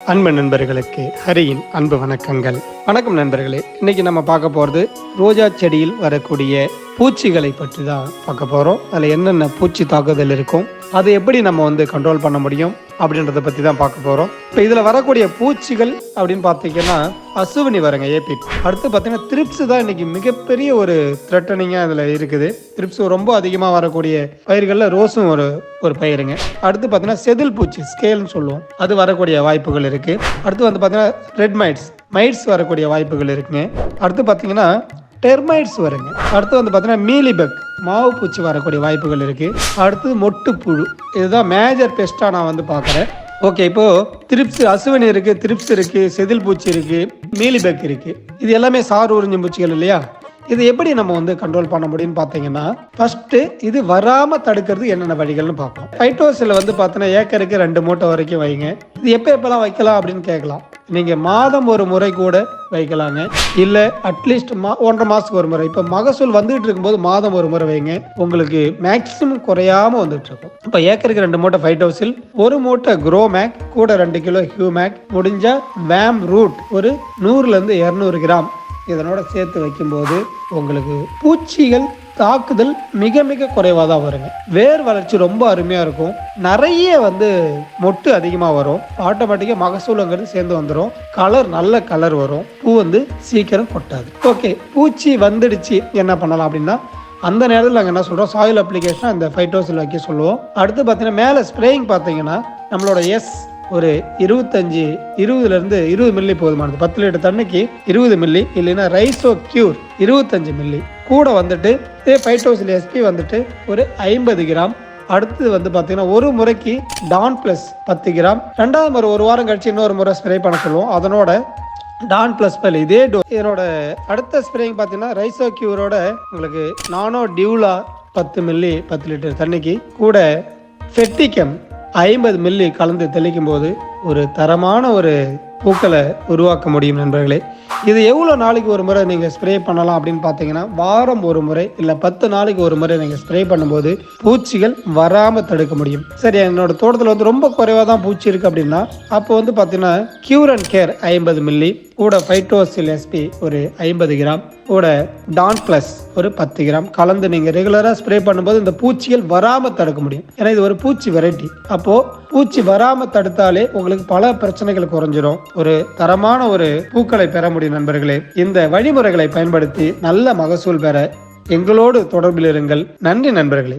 அன்பு நண்பர்களுக்கு ஹரியின் அன்பு வணக்கங்கள். வணக்கம் நண்பர்களே இன்னைக்கு நம்ம பார்க்க போகிறது ரோஜா செடியில் வரக்கூடிய பூச்சிகளை பற்றி தான் பார்க்க போகிறோம் அதில் என்னென்ன பூச்சி தாக்குதல் இருக்கும் அதை எப்படி நம்ம வந்து கண்ட்ரோல் பண்ண முடியும் அப்படின்றத பற்றி தான் பார்க்க போகிறோம் இப்போ இதில் வரக்கூடிய பூச்சிகள் அப்படின்னு பார்த்தீங்கன்னா அசுவினி வருங்க ஏபி அடுத்து பார்த்தீங்கன்னா திரிப்ஸ் தான் இன்றைக்கி மிகப்பெரிய ஒரு த்ரெட்டனிங்காக இதில் இருக்குது. திரிப்ஸ் ரொம்ப அதிகமாக வரக்கூடிய பயிர்களில் ரோஸும் ஒரு ஒரு பயிருங்க. அடுத்து பார்த்தீங்கன்னா செதில் பூச்சி ஸ்கேல்னு சொல்லுவோம். அது வரக்கூடிய வாய்ப்புகள் இருக்குது அடுத்து வந்து பார்த்தீங்கன்னா ரெட் மைட்ஸ் மைட்ஸ் வரக்கூடிய வாய்ப்புகள் இருக்குங்க. அடுத்து பார்த்தீங்கன்னா டெர்மைட்ஸ் வருங்க. அடுத்து வந்து பார்த்தீங்கன்னா மீலிபக் மாவு பூச்சி வரக்கூடிய வாய்ப்புகள் இருக்குது அடுத்து மொட்டுப்புழு. இதுதான் மேஜர் பெஸ்ட்டாக நான் வந்து பார்க்குறேன். ஓகே இப்போ திருப்ஸ் அசுவனி இருக்கு திரிப்ஸ் இருக்கு செதில் பூச்சி இருக்கு மீலிபக் இருக்கு. இது எல்லாமே சார் உறிஞ்சும் பூச்சிகள் இல்லையா? இது எப்படி நம்ம வந்து கண்ட்ரோல் பண்ண முடியும்னு பார்த்தீங்கன்னா ஃபஸ்ட்டு இது வராமல் தடுக்கிறது என்னென்ன வழிகள்னு பார்ப்போம். ஃபைட்டோஸில் வந்து பார்த்தீங்கன்னா ஏக்கருக்கு ரெண்டு மூட்டை வரைக்கும் வைங்க. இது எப்போ எப்பெல்லாம் வைக்கலாம் அப்படின்னு கேட்கலாம். நீங்கள் மாதம் ஒரு முறை கூட வைக்கலாங்க. இல்ல அட்லீஸ்ட் மா ஒன்றரை மாசத்துக்கு ஒரு முறை. இப்போ மகசூல் வந்துட்டு இருக்கும்போது மாதம் ஒரு முறை வைங்க. உங்களுக்கு மேக்சிமம் குறையாம வந்துட்டு இருக்கும். இப்போ ஏக்கருக்கு ரெண்டு மூட்டை ஃபைவ் ஹவுஸில் ஒரு மூட்டை குரோ மேக் கூட ரெண்டு கிலோ ஹியூ மேக் முடிஞ்சா வேம் ரூட் ஒரு நூறுல இருந்து இரநூறு கிராம் இதனோட சேர்த்து வைக்கும்போது உங்களுக்கு பூச்சிகள் தாக்குதல் மிக மிக குறைவாக தான் வருங்க. வேர் வளர்ச்சி ரொம்ப அருமையாக இருக்கும். நிறைய வந்து மொட்டு அதிகமாக வரும். ஆட்டோமேட்டிக்காக மகசூலங்கிறது சேர்ந்து வந்துடும் கலர் நல்ல கலர் வரும். பூ வந்து சீக்கிரம் கொட்டாது. ஓகே பூச்சி வந்துடுச்சு. என்ன பண்ணலாம் அப்படின்னா அந்த நேரத்தில் நாங்கள் என்ன சொல்கிறோம் சாயில் அப்ளிகேஷன் அந்த ஃபைட்டோஸில் வைக்க சொல்லுவோம். அடுத்து பார்த்தீங்கன்னா மேலே ஸ்ப்ரேயிங் பார்த்தீங்கன்னா நம்மளோட எஸ் ஒரு இருபத்தஞ்சு இருபதுலேருந்து இருபது மில்லி போதுமானது. பத்து லிட்டர் தண்ணிக்கு இருபது மில்லி இல்லைன்னா ரைஸோ கியூர் இருபத்தஞ்சு மில்லி கூட வந்துட்டு இதே ஃபைட்டோசில் எஸ்பி வந்துட்டு ஒரு ஐம்பது கிராம். அடுத்தது வந்து பார்த்தீங்கன்னா ஒரு முறைக்கு டான் ப்ளஸ் பத்து கிராம். ரெண்டாவது முறை ஒரு வாரம் கழிச்சு இன்னொரு முறை ஸ்ப்ரே பண்ண சொல்லுவோம். அதனோட டான் ப்ளஸ் பல் இதே டோ இதனோட அடுத்த ஸ்ப்ரேயிங் பார்த்தீங்கன்னா ரைசோ கியூரோட உங்களுக்கு நானோ டியூலா பத்து மில்லி பத்து லிட்டர் தண்ணிக்கு கூட ஃபெட்டிகம் ஐம்பது மில்லி கலந்து தெளிக்கும் போது ஒரு தரமான ஒரு பூக்களை உருவாக்க முடியும் நண்பர்களே. இது எவ்வளோ நாளைக்கு ஒரு முறை நீங்கள் ஸ்ப்ரே பண்ணலாம் அப்படின்னு பார்த்தீங்கன்னா வாரம் ஒரு முறை இல்லை பத்து நாளைக்கு ஒரு முறை நீங்கள் ஸ்ப்ரே பண்ணும்போது பூச்சிகள் வராமல் தடுக்க முடியும். சரி என்னோட தோட்டத்தில் வந்து ரொம்ப குறைவாக தான் பூச்சி இருக்குது அப்படின்னா அப்போ வந்து பார்த்தீங்கன்னா க்யூர் அண்ட் கேர் ஐம்பது மில்லி கூட ஃபைட்டோசில் எஸ்பி ஒரு ஐம்பது கிராம் கூட டான் ப்ளஸ் ஒரு பத்து கிராம். கலந்து நீங்கள் ரெகுலராக ஸ்ப்ரே பண்ணும்போது இந்த பூச்சிகள் வராமல் தடுக்க முடியும். ஏன்னா இது ஒரு பூச்சி வெரைட்டி அப்போது பூச்சி வராமல் தடுத்தாலே உங்களுக்கு பல பிரச்சனைகள் குறைஞ்சிரும். ஒரு தரமான ஒரு பூக்களை பெற முடியும் நண்பர்களே. இந்த வழிமுறைகளை பயன்படுத்தி நல்ல மகசூல் பெற எங்களோடு தொடர்பில் இருங்கள். நன்றி நண்பர்களே.